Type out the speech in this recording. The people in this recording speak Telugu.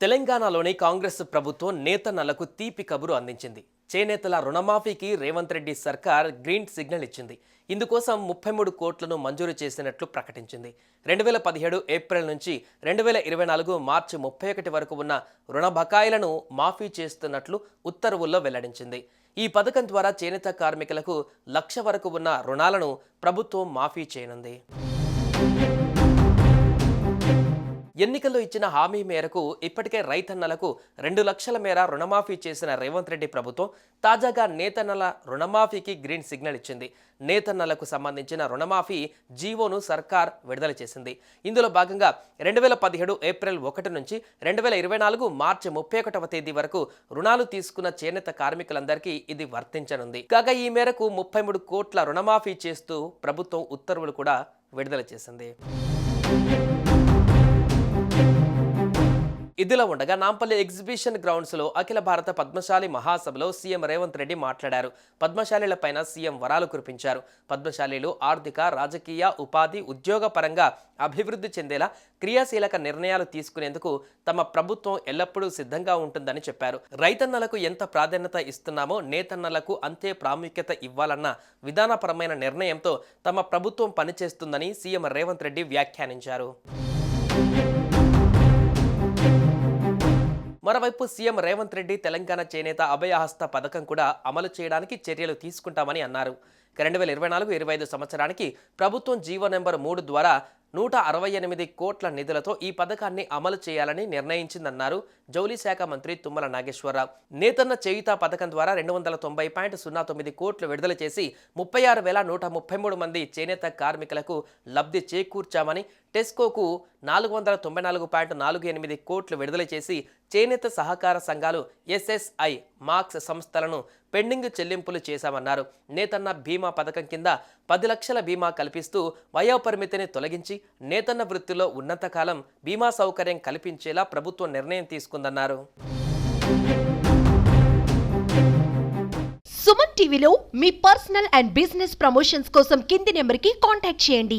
తెలంగాణలోని కాంగ్రెస్ ప్రభుత్వం నేతన్నలకు తీపి కబురు అందించింది. చేనేతల రుణమాఫీకి రేవంత్ రెడ్డి సర్కార్ గ్రీన్ సిగ్నల్ ఇచ్చింది. ఇందుకోసం ముప్పై మూడు కోట్లను మంజూరు చేసినట్లు ప్రకటించింది. రెండు వేల పదిహేడు ఏప్రిల్ నుంచి రెండు వేల ఇరవై నాలుగు మార్చి ముప్పై ఒకటి వరకు ఉన్న రుణ బకాయిలను మాఫీ చేస్తున్నట్లు ఉత్తర్వుల్లో వెల్లడించింది. ఈ పథకం ద్వారా చేనేత కార్మికులకు లక్ష వరకు ఉన్న రుణాలను ప్రభుత్వం మాఫీ చేయనుంది. ఎన్నికల్లో ఇచ్చిన హామీ మేరకు ఇప్పటికే రైతన్నలకు రెండు లక్షల మేర రుణమాఫీ చేసిన రేవంత్ రెడ్డి ప్రభుత్వం తాజాగా నేతన్నల రుణమాఫీకి గ్రీన్ సిగ్నల్ ఇచ్చింది. నేతన్నలకు సంబంధించిన రుణమాఫీ జీవోను సర్కార్ విడుదల చేసింది. ఇందులో భాగంగా రెండు వేల పదిహేడు ఏప్రిల్ ఒకటి నుంచి రెండు వేల ఇరవై నాలుగు మార్చి ముప్పై ఒకటవ తేదీ వరకు రుణాలు తీసుకున్న చేనేత కార్మికులందరికీ ఇది వర్తించనుంది. కాగా ఈ మేరకు ముప్పై మూడు కోట్ల రుణమాఫీ చేస్తూ ప్రభుత్వం ఉత్తర్వులు కూడా విడుదల చేసింది. ఇదిలా ఉండగా నాంపల్లి ఎగ్జిబిషన్ గ్రౌండ్స్లో అఖిల భారత పద్మశాలి మహాసభలో సీఎం రేవంత్ రెడ్డి మాట్లాడారు. పద్మశాలీలపైన సీఎం వరాలు కురిపించారు. పద్మశాలీలు ఆర్థిక రాజకీయ ఉపాధి ఉద్యోగ పరంగా అభివృద్ధి చెందేలా క్రియాశీలక నిర్ణయాలు తీసుకునేందుకు తమ ప్రభుత్వం ఎల్లప్పుడూ సిద్ధంగా ఉంటుందని చెప్పారు. రైతన్నలకు ఎంత ప్రాధాన్యత ఇస్తున్నామో నేతన్నలకు అంతే ప్రాముఖ్యత ఇవ్వాలన్న విధానపరమైన నిర్ణయంతో తమ ప్రభుత్వం పనిచేస్తుందని సీఎం రేవంత్ రెడ్డి వ్యాఖ్యానించారు. మరోవైపు సీఎం రేవంత్ రెడ్డి తెలంగాణ చేనేత అభయహస్త పథకం కూడా అమలు చేయడానికి చర్యలు తీసుకుంటామని అన్నారు. రెండు వేల ఇరవై నాలుగు ఇరవై ఐదు సంవత్సరానికి ప్రభుత్వం జీవో నెంబర్ మూడు ద్వారా నూట అరవై ఎనిమిది కోట్ల నిధులతో ఈ పథకాన్ని అమలు చేయాలని నిర్ణయించిందన్నారు జౌలీ శాఖ మంత్రి తుమ్మల నాగేశ్వరరావు. నేతన్న చేయుత పథకం ద్వారా రెండు వందల తొంభై పాయింట్ సున్నా తొమ్మిది కోట్లు విడుదల చేసి ముప్పై ఆరు వేల నూట ముప్పై మూడు మంది చేనేత కార్మికులకు లబ్ధి చేకూర్చామని టెస్కోకు నాలుగు వందల తొంభై నాలుగు పాయింట్ నాలుగు ఎనిమిది కోట్లు విడుదల చేసి చేనేత సహకార సంఘాలు ఎస్ఎస్ఐ మార్క్స్ సంస్థలను పెండింగ్ చెల్లింపులు చేశామన్నారు. నేతన్న బీమా పథకం కింద పది లక్షల బీమా కల్పిస్తూ వయోపరిమితిని తొలగించి నేతన్న వృత్తిలో ఉన్నతకాలం బీమా సౌకర్యం కల్పించేలా ప్రభుత్వం నిర్ణయం తీసుకుందన్నారు. సుమన్ టీవీలో మీ పర్సనల్ అండ్ బిజినెస్ ప్రమోషన్స్ కోసం కింది నెంబర్కి కాంటాక్ట్ చేయండి.